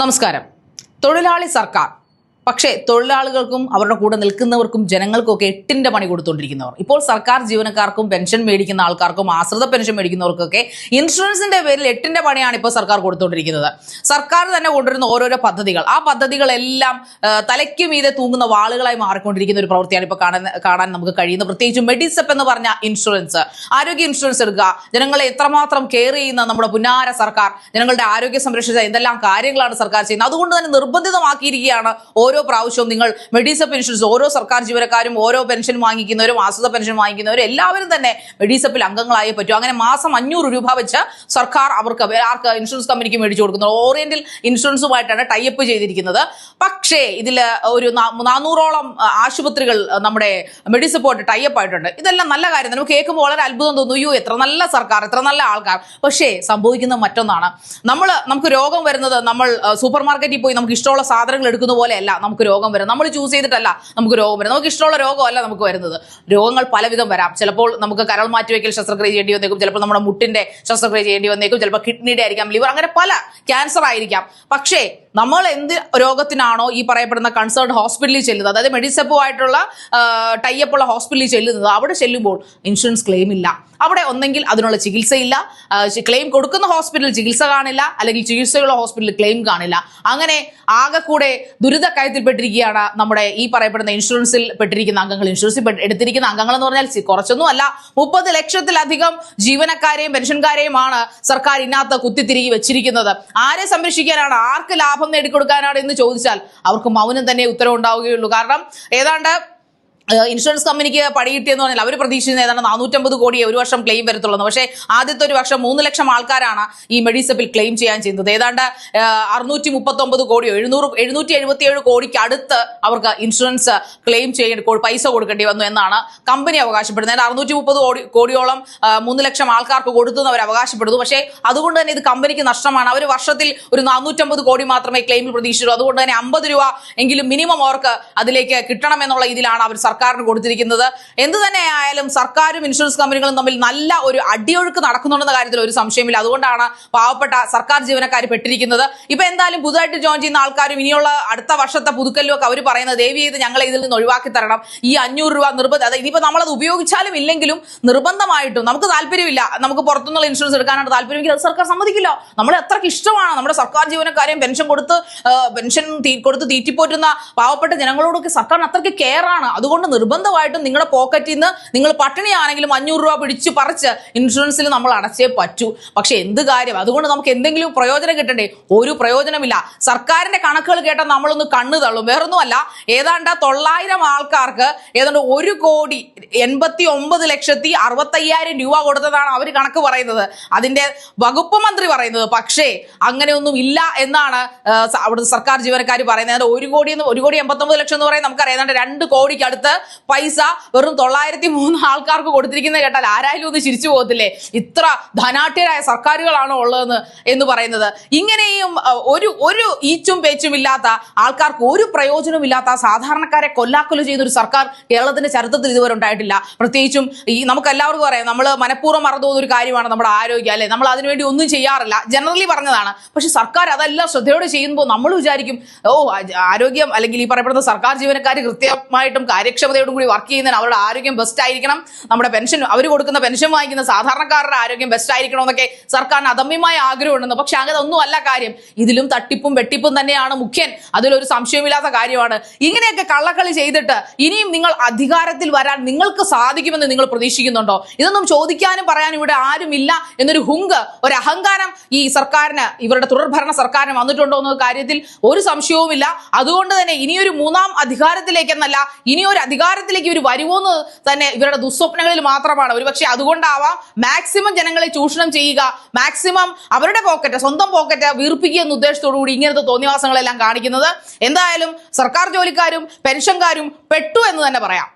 നമസ്കാരം. തൊഴിലാളി സർക്കാർ. പക്ഷേ തൊഴിലാളികൾക്കും അവരുടെ കൂടെ നിൽക്കുന്നവർക്കും ജനങ്ങൾക്കും ഒക്കെ എട്ടിന്റെ പണി കൊടുത്തുകൊണ്ടിരിക്കുന്നവർ. ഇപ്പോൾ സർക്കാർ ജീവനക്കാർക്കും പെൻഷൻ മേടിക്കുന്ന ആൾക്കാർക്കും ആശ്രിത പെൻഷൻ മേടിക്കുന്നവർക്കൊക്കെ ഇൻഷുറൻസിന്റെ പേരിൽ എട്ടിന്റെ പണിയാണ് ഇപ്പോൾ സർക്കാർ കൊടുത്തുകൊണ്ടിരിക്കുന്നത്. സർക്കാർ തന്നെ കൊണ്ടുവരുന്ന ഓരോരോ പദ്ധതികൾ. ആ പദ്ധതികളെല്ലാം തലയ്ക്ക് മീതെ തൂങ്ങുന്ന വാളുകളായി മാറിക്കൊണ്ടിരിക്കുന്ന ഒരു പ്രവൃത്തിയാണ് ഇപ്പോൾ കാണാൻ കാണാൻ നമുക്ക് കഴിയുന്നത്. പ്രത്യേകിച്ച് മെഡിസെപ്പ് എന്ന് പറഞ്ഞ ഇൻഷുറൻസ്. ആരോഗ്യ ഇൻഷുറൻസ് എടുക്കുക. ജനങ്ങളെ എത്രമാത്രം കെയർ ചെയ്യുന്ന നമ്മുടെ പുനാര സർക്കാർ ജനങ്ങളുടെ ആരോഗ്യ സംരക്ഷിച്ച എന്തെല്ലാം കാര്യങ്ങളാണ് സർക്കാർ ചെയ്യുന്നത്. അതുകൊണ്ട് തന്നെ നിർബന്ധിതമാക്കിയിരിക്കുകയാണ് ഓരോ പ്രാവശ്യവും നിങ്ങൾ മെഡിസെപ്പ് ഇൻഷുറൻസ് ഓരോ സർക്കാർ ജീവനക്കാരും ഓരോ പെൻഷൻ വാങ്ങിക്കുന്നവരും ആശ്രിത പെൻഷൻ വാങ്ങിക്കുന്നവരും എല്ലാവരും തന്നെ മെഡിസപ്പിൽ അംഗങ്ങളായേ പറ്റൂ. അങ്ങനെ മാസം അഞ്ഞൂറ് രൂപ വെച്ച് സർക്കാർ അവർക്ക് ആർക്ക് ഇൻഷുറൻസ് കമ്പനിക്ക് മേടിച്ചു കൊടുക്കുന്നത്. ഓറിയന്റൽ ഇൻഷുറൻസുമായിട്ടാണ് ടൈപ്പ് ചെയ്തിരിക്കുന്നത്. പക്ഷേ ഇതിൽ ഒരു നാനൂറോളം ആശുപത്രികൾ നമ്മുടെ മെഡിസപ്പോർട്ട് ടൈപ്പ് ആയിട്ടുണ്ട്. ഇതെല്ലാം നല്ല കാര്യം നമുക്ക് കേൾക്കുമ്പോൾ വളരെ അത്ഭുതം തോന്നുന്നു അയ്യോ എത്ര നല്ല സർക്കാർ എത്ര നല്ല ആൾക്കാർ. പക്ഷേ സംഭവിക്കുന്ന മറ്റൊന്നാണ്. നമ്മൾ നമുക്ക് രോഗം വരുന്നത് നമ്മൾ സൂപ്പർ മാർക്കറ്റിൽ പോയി നമുക്ക് ഇഷ്ടമുള്ള സാധനങ്ങൾ എടുക്കുന്ന പോലെയല്ല. നമുക്ക് രോഗം വരുന്നത് നമ്മൾ ചൂസ് ചെയ്തിട്ടല്ല നമുക്ക് രോഗം വരുന്നത് നമുക്ക് ഇഷ്ടമുള്ള രോഗമല്ല നമുക്ക് വരുന്നത്. രോഗങ്ങൾ പലവിധം വരാം. ചിലപ്പോൾ നമുക്ക് കരൾ മാറ്റി മാറ്റിവെക്കൽ ശസ്ത്രക്രിയ ചെയ്യേണ്ടി വന്നേക്കും. ചിലപ്പോൾ നമ്മുടെ മുട്ടിന്റെ ശസ്ത്രക്രിയ ചെയ്യേണ്ടി വന്നേക്കും. ചിലപ്പോൾ കിഡ്നിയുടെ ആയിരിക്കാം ലിവർ അങ്ങനെ പല ക്യാൻസർ ആയിരിക്കാം. പക്ഷേ നമ്മൾ എന്ത് രോഗത്തിനാണോ ഈ പറയപ്പെടുന്ന കൺസേൺഡ് ഹോസ്പിറ്റലിൽ ചെല്ലുന്നത്? അതായത് മെഡിസെപ്പുമായിട്ടുള്ള ടൈപ്പുള്ള ഹോസ്പിറ്റലിൽ ചെല്ലുന്നത്. അവിടെ ചെല്ലുമ്പോൾ ഇൻഷുറൻസ് ക്ലെയിം ഇല്ല. അവിടെ ഒന്നെങ്കിൽ അതിനുള്ള ചികിത്സയില്ല ക്ലെയിം കൊടുക്കുന്ന ഹോസ്പിറ്റലിൽ ചികിത്സ കാണില്ല. അല്ലെങ്കിൽ ചികിത്സയുള്ള ഹോസ്പിറ്റലിൽ ക്ലെയിം കാണില്ല. അങ്ങനെ ആകെ കൂടെ ദുരിത കയത്തിൽപ്പെട്ടിരിക്കുകയാണ് നമ്മുടെ ഈ പറയപ്പെടുന്ന ഇൻഷുറൻസിൽ പെട്ടിരിക്കുന്ന അംഗങ്ങൾ. ഇൻഷുറൻസിൽ എടുത്തിരിക്കുന്ന അംഗങ്ങൾ എന്ന് പറഞ്ഞാൽ കുറച്ചൊന്നും അല്ല മുപ്പത് ലക്ഷത്തിലധികം ജീവനക്കാരെയും പെൻഷൻകാരെയുമാണ് സർക്കാർ ഇതിനകത്ത് കുത്തിത്തിരികി വെച്ചിരിക്കുന്നത്. ആരെ സംരക്ഷിക്കാനാണ്? ആർക്ക് ലാഭം നേടിക്കൊടുക്കാനാണ് എന്ന് ചോദിച്ചാൽ അവർക്ക് മൗനം തന്നെ ഉത്തരവുണ്ടാവുകയുള്ളൂ. കാരണം ഏതാണ്ട് ഇൻഷുറൻസ് കമ്പനിക്ക് പണി കിട്ടിയെന്ന് പറഞ്ഞാൽ അവർ പ്രതീക്ഷിക്കുന്ന ഏതാണ്ട് നാനൂറ്റമ്പത് കോടി ഒരു വർഷം ക്ലെയിം വരത്തുള്ളൂ. പക്ഷേ ആദ്യത്തെ ഒരു വർഷം മൂന്ന് ലക്ഷം ആൾക്കാരാണ് ഈ മെഡിസപ്പിൽ ക്ലെയിം ചെയ്യാൻ ചെയ്യുന്നത്. ഏതാണ്ട് അറുന്നൂറ്റി മുപ്പത്തൊമ്പത് കോടിയോ എഴുന്നൂറ് എഴുന്നൂറ്റി എഴുപത്തി ഏഴ് കോടിക്ക് അടുത്ത് അവർക്ക് ഇൻഷുറൻസ് ക്ലെയിം ചെയ്യേണ്ട പൈസ കൊടുക്കേണ്ടി വന്നു എന്നാണ് കമ്പനി അവകാശപ്പെടുന്നത്. അറുന്നൂറ്റി മുപ്പത് കോടി കോടിയോളം മൂന്ന് ലക്ഷം ആൾക്കാർക്ക് കൊടുത്തു അവർ അവകാശപ്പെടുന്നു. പക്ഷേ അതുകൊണ്ട് തന്നെ ഇത് കമ്പനിക്ക് നഷ്ടമാണ്. അവർ വർഷത്തിൽ ഒരു നാനൂറ്റമ്പത് കോടി മാത്രമേ ക്ലെയിമിൽ പ്രതീക്ഷിച്ചുള്ളൂ അതുകൊണ്ട് തന്നെ അമ്പത് രൂപ എങ്കിലും മിനിമം അവർക്ക് അതിലേക്ക് കിട്ടണം എന്നുള്ള ഇതിലാണ് അവർ സർക്കാരിന് കൊടുത്തിരിക്കുന്നത്. എന്ത് തന്നെ ആയാലും സർക്കാരും ഇൻഷുറൻസ് കമ്പനികളും തമ്മിൽ നല്ല ഒരു അടിയൊഴുക്ക് നടക്കുന്നുണ്ടെന്ന കാര്യത്തിൽ ഒരു സംശയമില്ല. അതുകൊണ്ടാണ് പാവപ്പെട്ട സർക്കാർ ജീവനക്കാർ പെട്ടിരിക്കുന്നത്. ഇപ്പൊ എന്തായാലും പുതുതായിട്ട് ജോയിൻ ചെയ്യുന്ന ആൾക്കാരും ഇനിയുള്ള അടുത്ത വർഷത്തെ പുതുക്കലും ഒക്കെ അവർ പറയുന്നത് ദേവി ചെയ്ത് ഞങ്ങളെ ഇതിൽ നിന്ന് ഒഴിവാക്കി തരണം. ഈ അഞ്ഞൂറ് രൂപ നിർബന്ധം അതായത് ഇനിയിപ്പോ നമ്മളത് ഉപയോഗിച്ചാലും ഇല്ലെങ്കിലും നിർബന്ധമായിട്ടും നമുക്ക് താല്പര്യമില്ല. നമുക്ക് പുറത്തുനിന്നുള്ള ഇൻഷുറൻസ് എടുക്കാനാണ് താല്പര്യമെങ്കിൽ അത് സർക്കാർ സമ്മതിക്കില്ല. നമ്മൾ എത്രക്ക് ഇഷ്ടമാണ് നമ്മുടെ സർക്കാർ ജീവനക്കാരെയും പെൻഷൻ കൊടുത്ത് പെൻഷൻ കൊടുത്ത് തീറ്റിപ്പോറ്റുന്ന പാവപ്പെട്ട ജനങ്ങളോടൊക്കെ സർക്കാരിന് അത്രയ്ക്ക് കെയർ ആണ്. അതുകൊണ്ട് നിർബന്ധമായിട്ടും നിങ്ങളുടെ പോക്കറ്റിൽ നിന്ന് നിങ്ങൾ പട്ടിണിയാണെങ്കിലും അഞ്ഞൂറ് രൂപ പിടിച്ച് പറിച്ച് ഇൻഷുറൻസിൽ നമ്മൾ അടച്ചേ പറ്റൂ. പക്ഷെ എന്ത് കാര്യം? അതുകൊണ്ട് നമുക്ക് എന്തെങ്കിലും പ്രയോജനം കിട്ടണ്ടേ? ഒരു പ്രയോജനമില്ല. സർക്കാരിന്റെ കണക്കുകൾ കേട്ടാൽ നമ്മളൊന്ന് കണ്ണു തള്ളും. വേറൊന്നുമല്ല ഏതാണ്ട് തൊള്ളായിരം ആൾക്കാർക്ക് ഏതാണ്ട് ഒരു കോടി എൺപത്തി ഒമ്പത് ലക്ഷത്തി അറുപത്തയ്യായിരം രൂപ കൊടുത്തതാണ് അവർ കണക്ക് പറയുന്നത്. അതിന്റെ വകുപ്പ് മന്ത്രി പറയുന്നത്. പക്ഷേ അങ്ങനെയൊന്നും ഇല്ല എന്നാണ് അവിടുത്തെ സർക്കാർ ജീവനക്കാർ പറയുന്നത്. ഒരു കോടി ഒരു കോടി എൺപത്തൊമ്പത് ലക്ഷം എന്ന് പറയുന്നത് നമുക്കറിയാം. രണ്ട് കോടിക്ക് അടുത്ത് പൈസ വെറും തൊള്ളായിരത്തി മൂന്ന് ആൾക്കാർക്ക് കൊടുത്തിരിക്കുന്ന കേട്ടാൽ ആരായാലും ഒന്ന് ചിരിച്ചു പോകത്തില്ലേ? ഇത്ര ധനാഠ്യരായ സർക്കാരുകളാണോ ഉള്ളതെന്ന് എന്ന് പറയുന്നത്. ഇങ്ങനെയും ഒരു ഒരു ഈച്ചും പേച്ചും ഇല്ലാത്ത ആൾക്കാർക്ക് ഒരു പ്രയോജനവും ഇല്ലാത്ത സാധാരണക്കാരെ കൊല്ലാക്കൊല ചെയ്യുന്ന ഒരു സർക്കാർ കേരളത്തിന്റെ ചരിത്രത്തിൽ ഇതുവരെ ഉണ്ടായിട്ടില്ല. പ്രത്യേകിച്ചും ഈ നമുക്ക് എല്ലാവർക്കും അറിയാം നമ്മൾ മനഃപൂർവം മറന്നു പോകുന്ന ഒരു കാര്യമാണ് നമ്മുടെ ആരോഗ്യം അല്ലെ? നമ്മൾ അതിനുവേണ്ടി ഒന്നും ചെയ്യാറില്ല. ജനറലി പറഞ്ഞതാണ്. പക്ഷെ സർക്കാർ അതെല്ലാം ശ്രദ്ധയോടെ ചെയ്യുമ്പോൾ നമ്മൾ വിചാരിക്കും ഓ ആരോഗ്യം അല്ലെങ്കിൽ ഈ പറയപ്പെടുന്ന സർക്കാർ ജീവനക്കാർ കൃത്യമായിട്ടും കാര്യക്ഷമതയോടും കൂടി വർക്ക് ചെയ്യുന്നതിന് അവരുടെ ആരോഗ്യം ബെസ്റ്റ് ആയിരിക്കണം. നമ്മുടെ പെൻഷൻ അവർ കൊടുക്കുന്ന പെൻഷൻ വാങ്ങിക്കുന്ന സാധാരണക്കാരുടെ ആരോഗ്യം ബെസ്റ്റ് ആയിരിക്കണം എന്നൊക്കെ സർക്കാരിന് അദമ്യമായ ആഗ്രഹമുണ്ടെന്ന്. പക്ഷെ അങ്ങനെ ഒന്നും അല്ല കാര്യം. ഇതിലും തട്ടിപ്പും വെട്ടിപ്പും തന്നെയാണ് മുഖ്യൻ. അതിലൊരു സംശയമില്ലാത്ത കാര്യമാണ്. ഇങ്ങനെയൊക്കെ കള്ളക്കളി ചെയ്തിട്ട് ഇനിയും നിങ്ങൾ അധികാരത്തിൽ വരാൻ നിങ്ങൾക്ക് സാധിക്കുമെന്ന് നിങ്ങൾ പ്രതീക്ഷിക്കുന്നുണ്ടോ? ഇതൊന്നും ചോദിക്കാനും പറയാനും ഇവിടെ ആരുമില്ല എന്നൊരു ഹുങ്ക് ഒരു അഹങ്കാരം ഈ സർക്കാരിന് ഇവരുടെ തുടർഭരണ സർക്കാരിന് വന്നിട്ടുണ്ടോ എന്ന കാര്യത്തിൽ ഒരു സംശയവുമില്ല. അതുകൊണ്ട് തന്നെ ഇനിയൊരു മൂന്നാം അധികാരത്തിലേക്കെന്നല്ല ഇനിയൊരു അധികാരത്തിലേക്ക് ഇവർ വരുമോന്ന് തന്നെ ഇവരുടെ ദുസ്വപ്നങ്ങളിൽ മാത്രമാണ്. ഒരുപക്ഷെ അതുകൊണ്ടാവാം മാക്സിമം ജനങ്ങളെ ചൂഷണം ചെയ്യുക മാക്സിമം അവരുടെ പോക്കറ്റ് സ്വന്തം പോക്കറ്റ് വീർപ്പിക്കുക എന്ന ഉദ്ദേശത്തോടുകൂടി ഇങ്ങനത്തെ തോന്നിവാസങ്ങളെല്ലാം കാണിക്കുന്നത്. എന്തായാലും സർക്കാർ ജോലിക്കാരും പെൻഷൻകാരും പെട്ടു എന്ന് തന്നെ പറയാം.